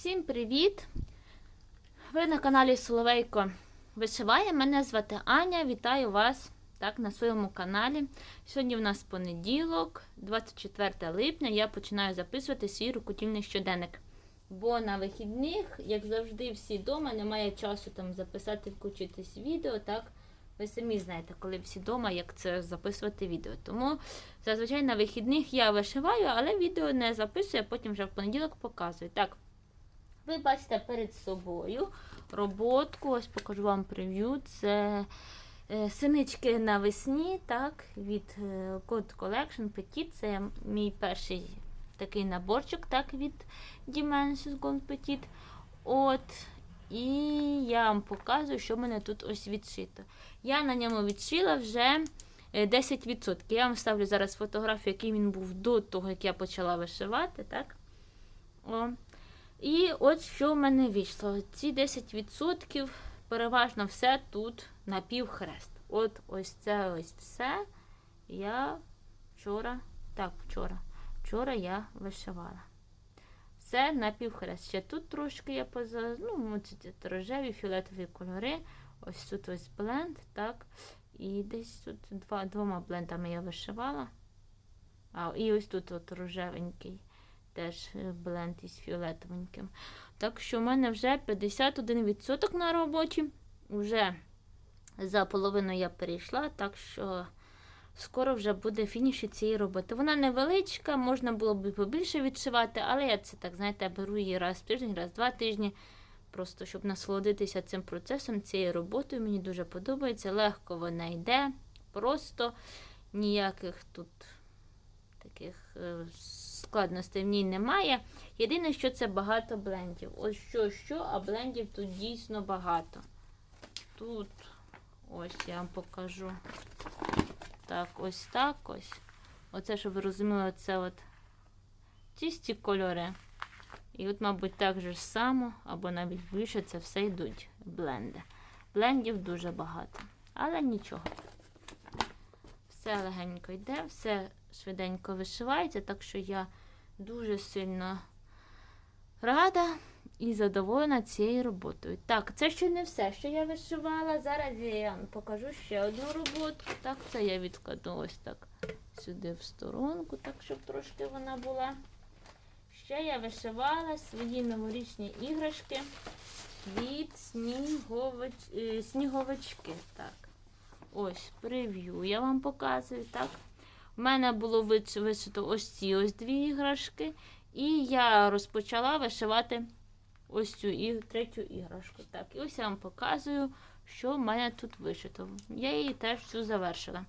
Всім привіт! Ви на каналі Соловейко Вишиває. Мене звати Аня. Вітаю вас так, на своєму каналі. Сьогодні в нас понеділок, 24 липня. Я починаю записувати свій рукодільний щоденник. Бо на вихідних, як завжди, всі вдома, немає часу там записати, включитись відео. так. Ви самі знаєте, коли всі вдома, як це записувати відео. Тому зазвичай на вихідних я вишиваю, але відео не записую, а потім вже в понеділок показую. Так, ви бачите перед собою роботку, ось покажу вам прев'ю. Це е, синички навесні, так, від е, Code Collection Petit. Це мій перший такий наборчик, так, від Dimensions Gold Petit. От. І я вам показую, що в мене тут ось відшито. Я на ньому відшила вже е, 10%. Я вам ставлю зараз фотографію, який він був до того, як я почала вишивати. так. О. І от що в мене вийшло. Ці 10% переважно все тут напівхрест. От ось це ось все я вчора, так, вчора, вчора я вишивала. Все напівхрест. Ще тут трошки я поза, ну, ці рожеві, фіолетові кольори. Ось тут ось бленд, так. І десь тут два, двома блендами я вишивала. А, і ось тут от рожевенький теж е, бленд із фіолетовеньким. Так що в мене вже 51% на роботі. Вже за половину я перейшла, так що скоро вже буде фініш цієї роботи. Вона невеличка, можна було б побільше відшивати, але я це так, знаєте, беру її раз в тиждень, раз в два тижні. Просто щоб насолодитися цим процесом, цією роботою. Мені дуже подобається. Легко вона йде, просто ніяких тут таких е, складностей в ній немає. Єдине, що це багато блендів. Ось що, що, а блендів тут дійсно багато. Тут, ось я вам покажу. Так, ось так ось. Оце, щоб ви розуміли, це от чисті кольори. І от, мабуть, так же ж само, або навіть більше це все йдуть бленди. Блендів дуже багато. Але нічого. Все легенько йде, все швиденько вишивається, так що я дуже сильно рада і задоволена цією роботою. Так, це ще не все, що я вишивала. Зараз я вам покажу ще одну роботу. Так, це я відкладу ось так сюди в сторонку, так щоб трошки вона була. Ще я вишивала свої новорічні іграшки від снігович... е, сніговички. Так. Ось прев'ю я вам показую. так. У мене було виш- вишито ось ці ось дві іграшки. І я розпочала вишивати ось цю і... третю іграшку. Так, і ось я вам показую, що в мене тут вишито. Я її теж всю завершила.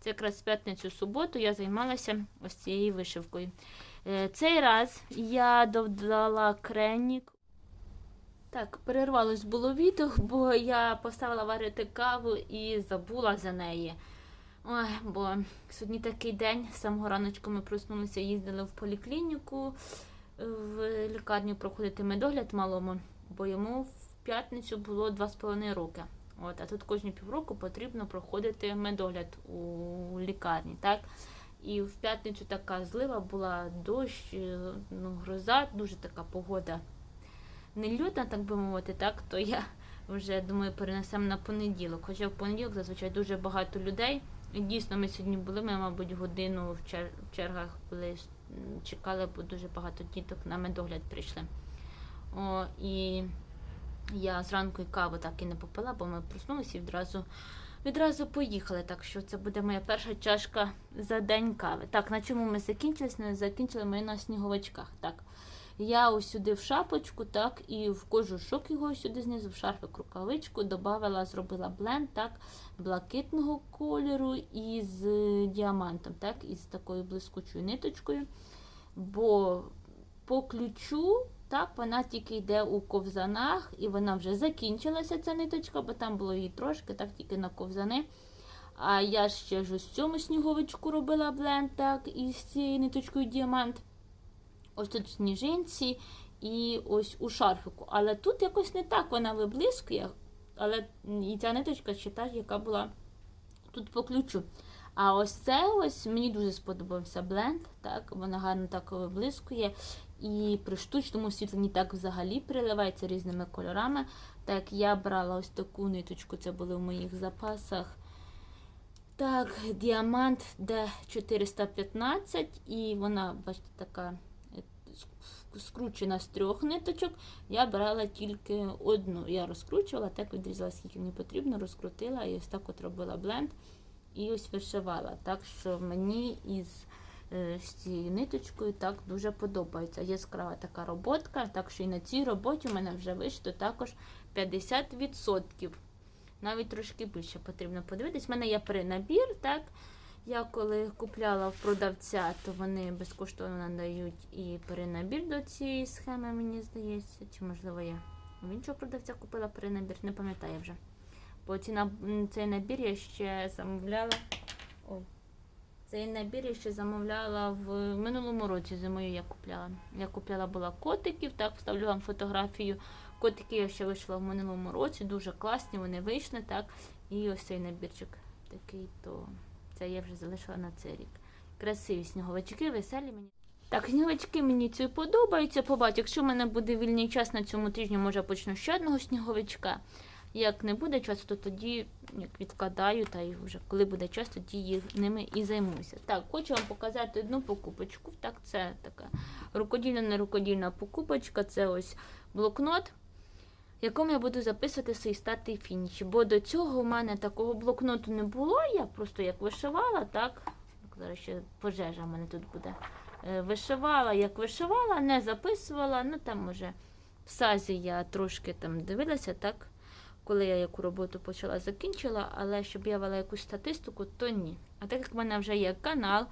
Це якраз п'ятницю суботу я займалася ось цією вишивкою. Е, Цей раз я додала кренік. Так, перервалось було відео, бо я поставила варити каву і забула за неї. Ой, бо сьогодні такий день, з самого раночку ми проснулися, їздили в поліклініку, в лікарню проходити медогляд малому, бо йому в п'ятницю було 2,5 роки. От, а тут кожні півроку потрібно проходити медогляд у лікарні. так? І в п'ятницю така злива була дощ, е, ну, гроза, дуже така погода нелюдна, так би мовити, так, то я вже думаю перенесемо на понеділок. Хоча в понеділок зазвичай дуже багато людей. Дійсно, ми сьогодні були, ми, мабуть, годину в, чер- в чергах були, чекали, бо дуже багато діток на медогляд прийшли. О, і я зранку і каву так і не попила, бо ми проснулися і відразу, відразу поїхали. Так що це буде моя перша чашка за день кави. Так, на чому ми закінчились? Не закінчили ми на сніговичках. Так. Я ось сюди в шапочку, так, і в кожушок його сюди знизу, в шарфик рукавичку, додавала, зробила бленд, так, блакитного кольору із е, діамантом, так, із такою блискучою ниточкою. Бо по ключу, так, вона тільки йде у ковзанах, і вона вже закінчилася, ця ниточка, бо там було її трошки, так, тільки на ковзани. А я ще ж ось цьому сніговичку робила бленд, так, із цією ниточкою діамант. Ось тут в сніжинці і ось у шарфику. Але тут якось не так вона виблискує, але і ця ниточка ще та, яка була тут по ключу. А ось це ось мені дуже сподобався бленд. Так, вона гарно так виблискує. І при штучному освітленні так взагалі переливається різними кольорами. Так, я брала ось таку ниточку, це були в моїх запасах. Так, діамант D415, і вона, бачите, така скручена з трьох ниточок. Я брала тільки одну. Я розкручувала, так відрізала, скільки мені потрібно, розкрутила і ось так от робила бленд і ось вишивала. Так що мені із е, з цією ниточкою так дуже подобається. Яскрава така роботка, так що і на цій роботі у мене вже вийшло також 50%. Навіть трошки більше потрібно подивитись. У мене є перенабір, так? Я коли купляла в продавця, то вони безкоштовно надають і перенабір до цієї схеми, мені здається. Чи можливо я в іншого продавця купила перенабір, не пам'ятаю вже. Бо ці цей набір я ще замовляла. Ой. Цей набір я ще замовляла в минулому році зимою я купляла. Я купляла була котиків, так, вставлю вам фотографію. Котики я ще вийшла в минулому році, дуже класні, вони вийшли, так. І ось цей набірчик такий, то це я вже залишила на цей рік. Красиві сніговички, веселі мені. Так, сніговички мені ці подобаються. Побачу, якщо в мене буде вільний час на цьому тижні, може почну ще одного сніговичка. Як не буде часу, то тоді як відкладаю, та й вже коли буде час, тоді їх ними і займуся. Так, хочу вам показати одну покупочку. Так, це така рукодільна нерукодільна покупочка. Це ось блокнот, в якому я буду записувати свої старти і фініші. Бо до цього у мене такого блокноту не було. Я просто як вишивала, так. Зараз ще пожежа в мене тут буде. Е, Вишивала, як вишивала, не записувала. Ну там може в сазі я трошки там дивилася, так коли я яку роботу почала, закінчила, але щоб я вела якусь статистику, то ні. А так як в мене вже є канал,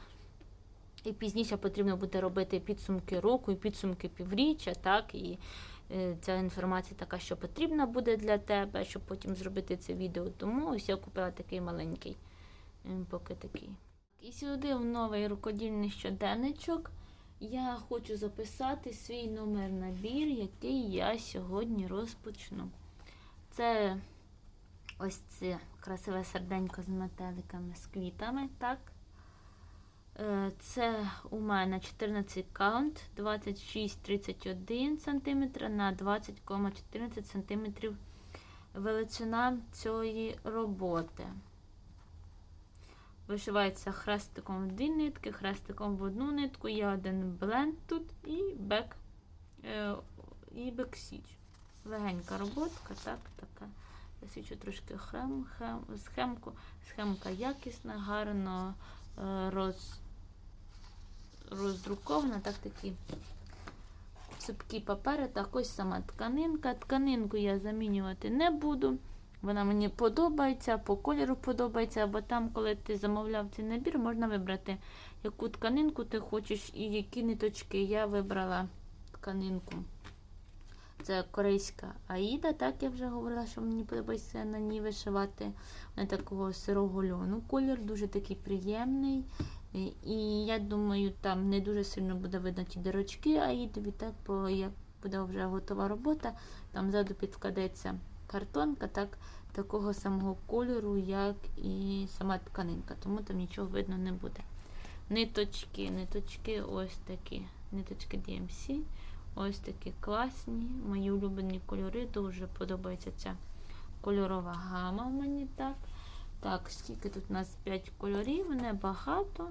і пізніше потрібно буде робити підсумки року і підсумки півріччя, так, і ця інформація така, що потрібна буде для тебе, щоб потім зробити це відео. Тому ось я купила такий маленький, е, поки такий. І сюди в новий рукодільний щоденничок. Я хочу записати свій номер набір, який я сьогодні розпочну. Це ось це красиве серденько з метеликами, з квітами, так? Е, Це у мене 14 каунт, 26,31 см на 20,14 см величина цієї роботи. Вишивається хрестиком в дві нитки, хрестиком в одну нитку, є один бленд тут і бек, е, і бексіч. Легенька роботка, так, така. Засвічу трошки хрем, хем, схемку. Схемка якісна, гарно е, роз, роздрукована, так такі цупкі папери, так ось сама тканинка. Тканинку я замінювати не буду. Вона мені подобається, по кольору подобається, бо там, коли ти замовляв цей набір, можна вибрати, яку тканинку ти хочеш і які ниточки. Я вибрала тканинку. Це корейська аїда, так я вже говорила, що мені подобається на ній вишивати на такого сирого льону. Колір дуже такий приємний. І- І я думаю, там не дуже сильно буде видно ті дирочки аїдові, так, бо як буде вже готова робота, там ззаду підкладеться картонка, так, такого самого кольору, як і сама тканинка, тому там нічого видно не буде. Ниточки, ниточки ось такі, ниточки DMC. Ось такі класні, мої улюблені кольори. Дуже подобається ця кольорова гама мені так. Так, скільки тут у нас 5 кольорів, небагато.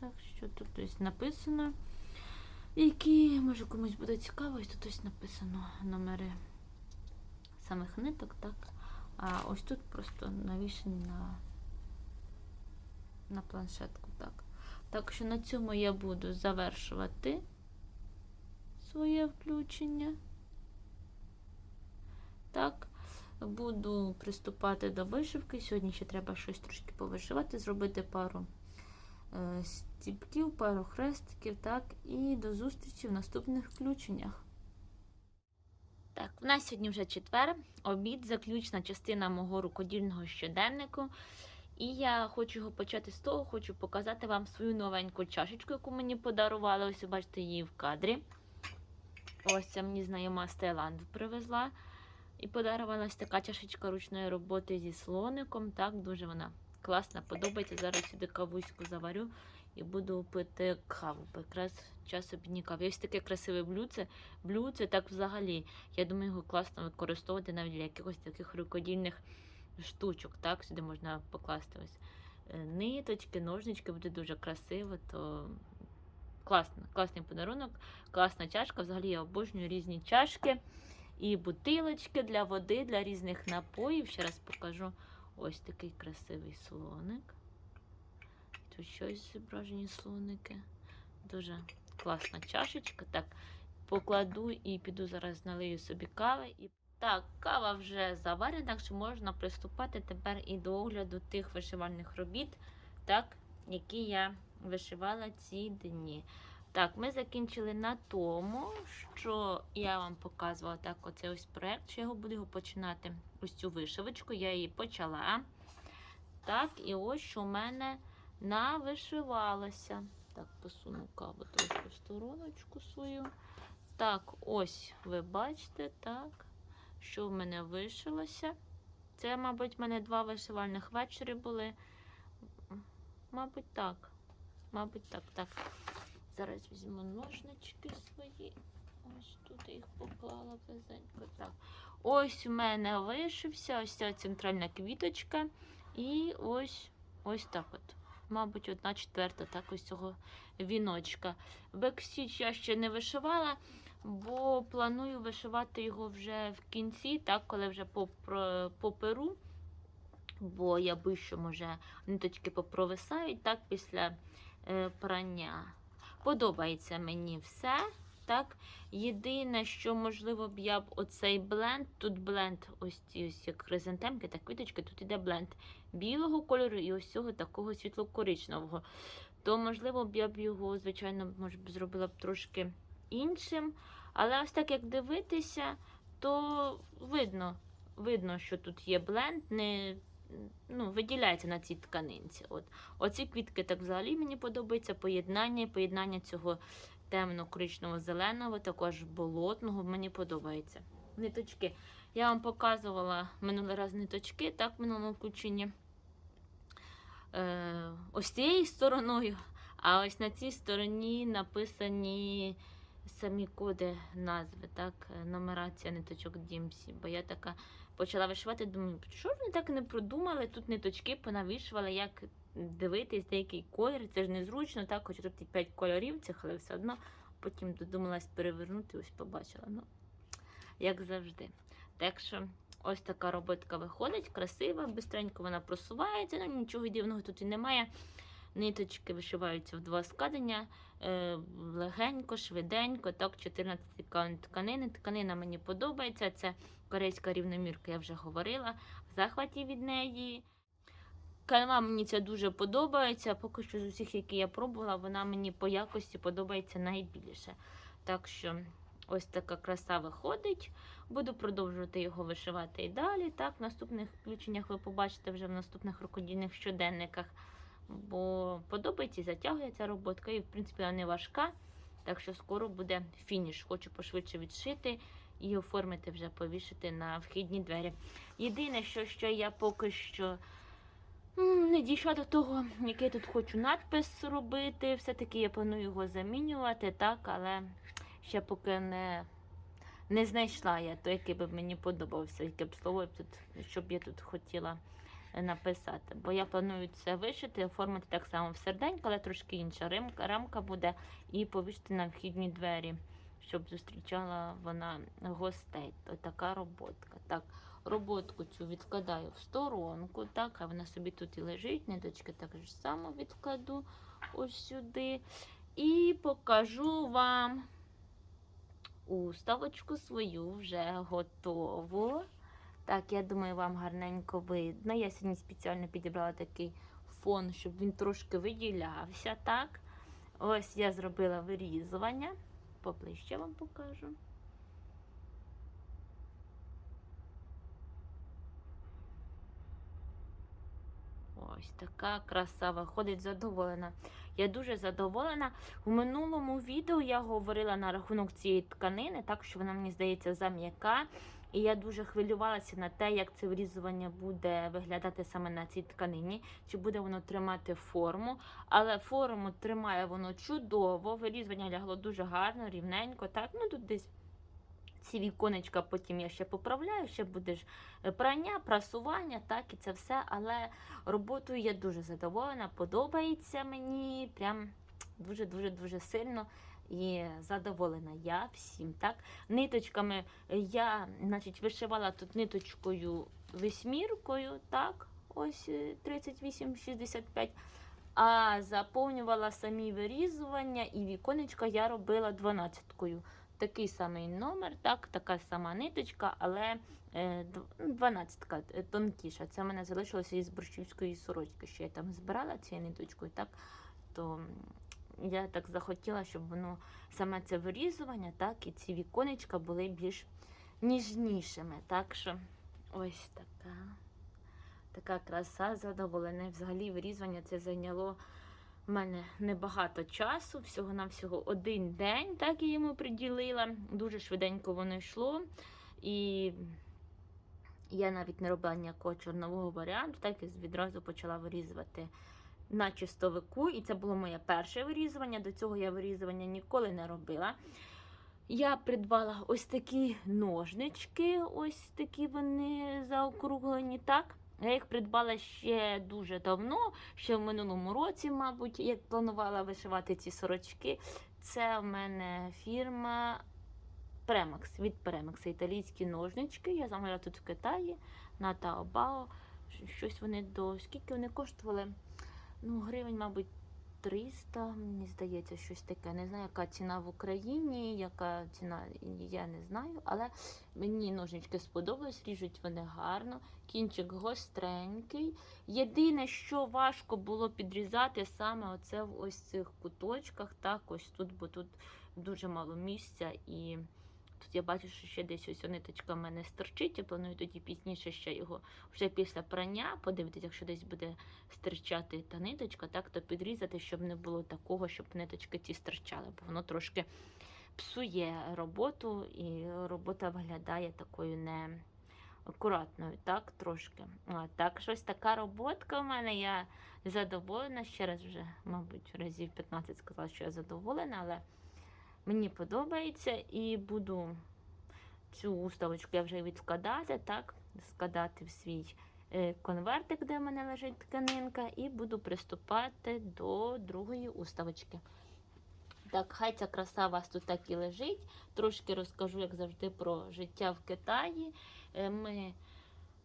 Так що тут ось написано. Які, може комусь буде цікаво, ось тут ось написано номери самих ниток, так. А ось тут просто навішені на, на планшетку, так. Так що на цьому я буду завершувати своє включення. Так, буду приступати до вишивки. Сьогодні ще треба щось трошки повишивати, зробити пару е, стіпків, пару хрестиків, так, і до зустрічі в наступних включеннях. Так, у нас сьогодні вже четвер, обід, заключна частина мого рукодільного щоденнику. І я хочу його почати з того, хочу показати вам свою новеньку чашечку, яку мені подарували. Ось ви бачите її в кадрі. Ось це мені знайома з Таїланду привезла. І подарувала ось така чашечка ручної роботи зі слоником. Так, дуже вона класна, подобається. Зараз сюди кавуську заварю і буду пити каву, якраз час обідній кави. Ось таке красиве блюдце. Блюдце так взагалі. Я думаю, його класно використовувати навіть для якихось таких рукодільних штучок. Так, сюди можна покласти ось е, ниточки, ножнички, буде дуже красиво, то класно, класний подарунок, класна чашка. Взагалі я обожнюю різні чашки і бутилочки для води, для різних напоїв. Ще раз покажу ось такий красивий слоник. Тут щось зображені слоники. Дуже класна чашечка. Так, покладу і піду зараз налию собі кави. І... Так, кава вже заварена, так що можна приступати тепер і до огляду тих вишивальних робіт, так, які я вишивала ці дні. Так, ми закінчили на тому, що я вам показувала так, оцей ось проект, що я його буду його починати. Ось цю вишивочку, я її почала. Так, і ось що в мене навишивалося. Так, посуну каву трошки в стороночку свою. Так, ось ви бачите, так, що в мене вишилося. Це, мабуть, в мене два вишивальних вечори були. Мабуть, так. Мабуть, так, так. Зараз візьму ножнички свої. Ось тут їх поклала близенько. Так. Ось у мене вишився ось ця центральна квіточка. І ось ось так от. Мабуть, одна четверта так ось цього віночка. Бексіч я ще не вишивала, бо планую вишивати його вже в кінці, так, коли вже поперу. Бо я що може ниточки попровисають так після е, прання. Подобається мені все. Так, єдине, що можливо б я б оцей бленд, тут бленд, ось ці ось як хризантемки та квіточки, тут іде бленд білого кольору і ось цього такого світло-коричневого. То, можливо, б я б його, звичайно, може б зробила б трошки іншим. Але ось так як дивитися, то видно, видно, що тут є бленд, не ну, виділяється на цій тканинці. От. Оці квітки так взагалі мені подобається. Поєднання, і поєднання цього темно-коричневого зеленого, також болотного, мені подобається. Ниточки. Я вам показувала минулий раз ниточки, так, в минулому включенні. Е, ось цією стороною, а ось на цій стороні написані самі коди назви, так, е, нумерація ниточок Дімсі. Бо я така почала вишивати, думаю, що ж вони так не продумали? Тут ниточки понавішували, як дивитись деякий колір. Це ж незручно, так, хоч тут і 5 кольорів цих, але все одно потім додумалась перевернути, ось побачила. Ну, як завжди. Так що ось така роботка виходить, красива, бистренько вона просувається, ну нічого дивного тут і немає. Ниточки вишиваються в два складення, е, легенько, швиденько, так, 14 ткан- тканини. Тканина мені подобається. Це корейська рівномірка, я вже говорила. В захваті від неї. Канва мені це дуже подобається. Поки що з усіх, які я пробувала, вона мені по якості подобається найбільше. Так що ось така краса виходить. Буду продовжувати його вишивати і далі. Так, в наступних включеннях ви побачите вже в наступних рукодільних щоденниках. Бо подобається і затягує ця роботка, і в принципі вона не важка. Так що скоро буде фініш. Хочу пошвидше відшити і оформити вже повішати на вхідні двері. Єдине, що, що я поки що не дійшла до того, який тут хочу надпис робити. Все-таки я планую його замінювати, так, але ще поки не, не знайшла я той, який би мені подобався, яке б слово я б я тут хотіла написати. Бо я планую це вишити, оформити так само в серденько, але трошки інша рамка, рамка буде, і повісити на вхідні двері, щоб зустрічала вона гостей. Ось така роботка. Так, роботку цю відкладаю в сторонку, так, а вона собі тут і лежить. Ниточки так само відкладу ось сюди. І покажу вам уставочку свою вже готову. Так, я думаю, вам гарненько видно. Я сьогодні спеціально підібрала такий фон, щоб він трошки виділявся. Так. Ось я зробила вирізування. Поближче вам покажу. Ось така краса виходить задоволена. Я дуже задоволена. У минулому відео я говорила на рахунок цієї тканини, так що вона мені здається зам'яка. І я дуже хвилювалася на те, як це вирізування буде виглядати саме на цій тканині, чи буде воно тримати форму. Але форму тримає воно чудово. Вирізування лягло дуже гарно, рівненько. Так, ну тут десь. Ці віконечка потім я ще поправляю, ще буде е, прання, прасування, так і це все. Але роботою я дуже задоволена, подобається мені прям дуже-дуже дуже сильно і задоволена я всім. так. Ниточками я значить, вишивала тут ниточкою восьміркою, так, ось е, 38-65. А заповнювала самі вирізування і віконечка я робила 12-кою. Такий самий номер, так, така сама ниточка, але е, 12-ка тонкіша. Це в мене залишилося із борщівської сорочки, що я там збирала цією ниточкою. так, то я так захотіла, щоб воно саме це вирізування, так, і ці віконечка були більш ніжнішими. Так що ось така, така краса задоволена. Взагалі вирізування це зайняло в мене небагато часу, всього-навсього один день, так я йому приділила. Дуже швиденько воно йшло. І я навіть не робила ніякого чорнового варіанту, так і відразу почала вирізувати на чистовику. І це було моє перше вирізування. До цього я вирізування ніколи не робила. Я придбала ось такі ножнички, ось такі вони заокруглені, так. Я їх придбала ще дуже давно, ще в минулому році, мабуть, як планувала вишивати ці сорочки. Це в мене фірма Premex, від Premex, італійські ножнички. Я замовляла тут в Китаї на Taobao. Щось вони до скільки вони коштували? Ну, гривень, мабуть, 300, мені здається, щось таке. Не знаю, яка ціна в Україні, яка ціна, я не знаю, але мені ножнички сподобались, ріжуть вони гарно, кінчик гостренький. Єдине, що важко було підрізати, саме оце в ось цих куточках, так, ось тут, бо тут дуже мало місця і. Тут я бачу, що ще десь ось ниточка в мене стерчить, я планую тоді пізніше ще його вже після прання подивитися, якщо десь буде стирчати та ниточка, так то підрізати, щоб не було такого, щоб ниточки ті стирчали, бо воно трошки псує роботу, і робота виглядає такою не акуратною, так, трошки. А, так, щось така роботка в мене. Я задоволена. Ще раз вже, мабуть, разів 15 сказала, що я задоволена, але. Мені подобається і буду цю уставочку я вже відкладати, так, складати в свій е, конвертик, де в мене лежить тканинка, і буду приступати до другої уставочки. Так, хай ця краса у вас тут так і лежить. Трошки розкажу, як завжди, про життя в Китаї. Е, Ми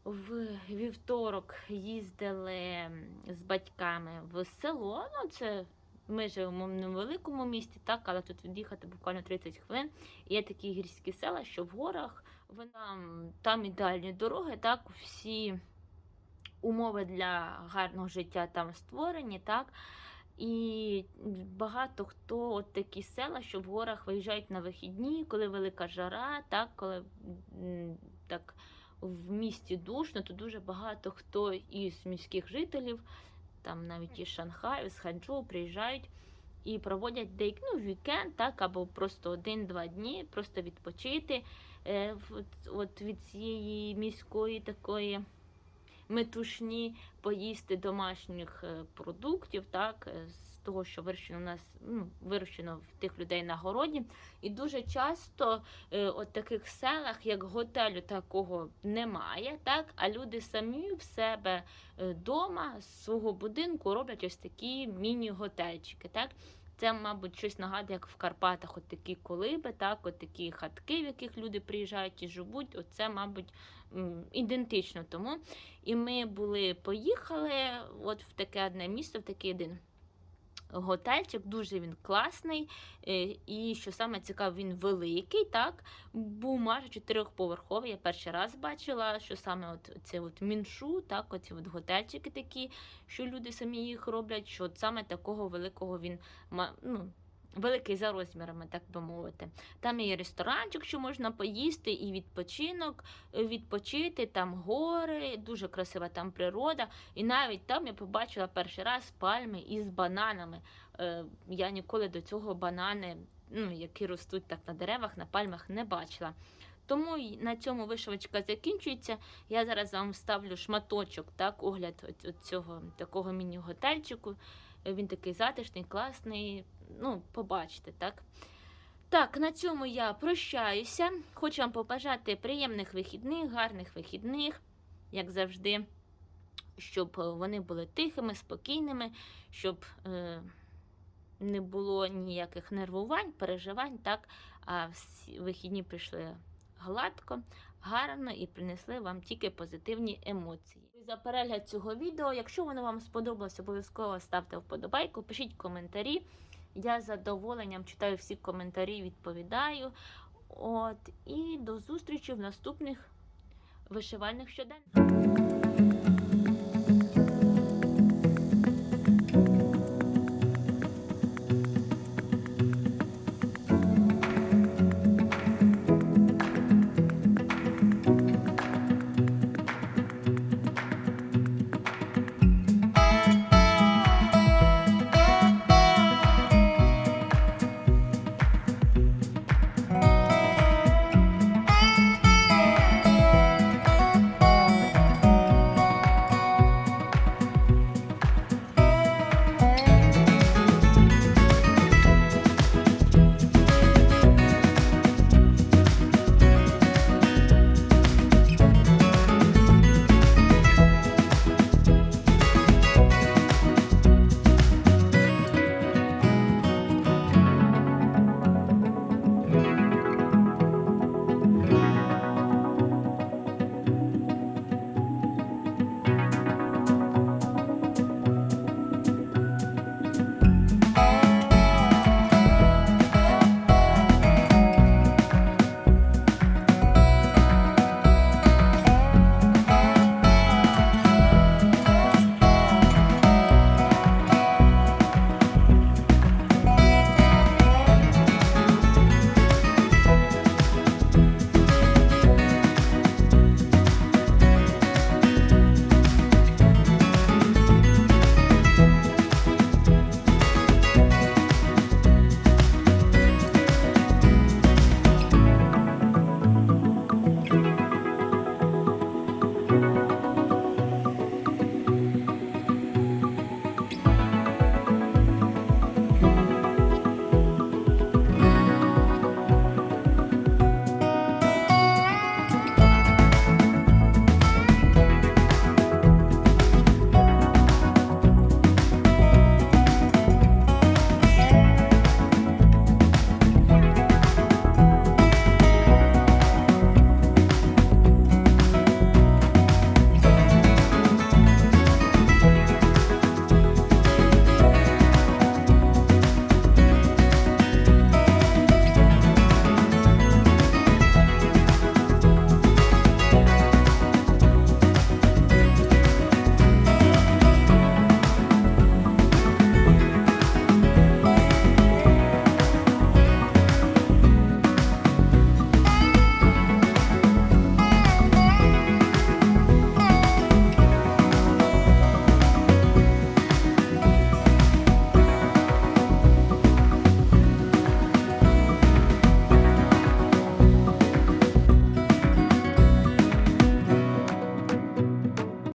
в вівторок їздили з батьками в село. Ну, це ми живемо в невеликому місті, так, але тут від'їхати буквально 30 хвилин. І Є такі гірські села, що в горах вона, там ідеальні дороги, так, всі умови для гарного життя там створені. так. І багато хто от такі села, що в горах виїжджають на вихідні, коли велика жара, так, коли так, в місті душно, то дуже багато хто із міських жителів там навіть із Шанхаю, з Ханчжоу приїжджають і проводять деякі ну, вікенд, так, або просто один-два дні, просто відпочити е, от, от від цієї міської такої метушні, поїсти домашніх е, продуктів, так, з того, що вирощено у нас ну, вирощено в тих людей на городі. І дуже часто е, от таких селах, як готелю, такого немає. так, А люди самі в себе вдома з свого будинку роблять ось такі міні-готельчики. так. Це, мабуть, щось нагадує, як в Карпатах от такі колиби, так, от такі хатки, в яких люди приїжджають і живуть. Оце, мабуть, ідентично тому. І ми були, поїхали от в таке одне місто, в такий один готельчик, дуже він класний. е, І що саме цікаве, він великий, так, був майже чотирьохповерховий. Я перший раз бачила, що саме от це от міншу, так, оці от готельчики такі, що люди самі їх роблять, що саме такого великого він ну, Великий за розмірами, так би мовити. Там є ресторанчик, що можна поїсти, і відпочинок, е, відпочити, там гори, дуже красива там природа. І навіть там я побачила перший раз пальми із бананами. Е, Я ніколи до цього банани, ну, які ростуть так на деревах, на пальмах, не бачила. Тому на цьому вишивочка закінчується. Я зараз вам вставлю шматочок, так, огляд цього такого міні-готельчику. Він такий затишний, класний. Ну, побачите, так. Так, на цьому я прощаюся. Хочу вам побажати приємних вихідних, гарних вихідних, як завжди, щоб вони були тихими, спокійними, щоб е, не було ніяких нервувань, переживань, так, а всі вихідні прийшли гладко, гарно і принесли вам тільки позитивні емоції. За перегляд цього відео, якщо воно вам сподобалось, обов'язково ставте вподобайку, пишіть коментарі. Я з задоволенням читаю всі коментарі, відповідаю. От, і до зустрічі в наступних вишивальних щоденниках.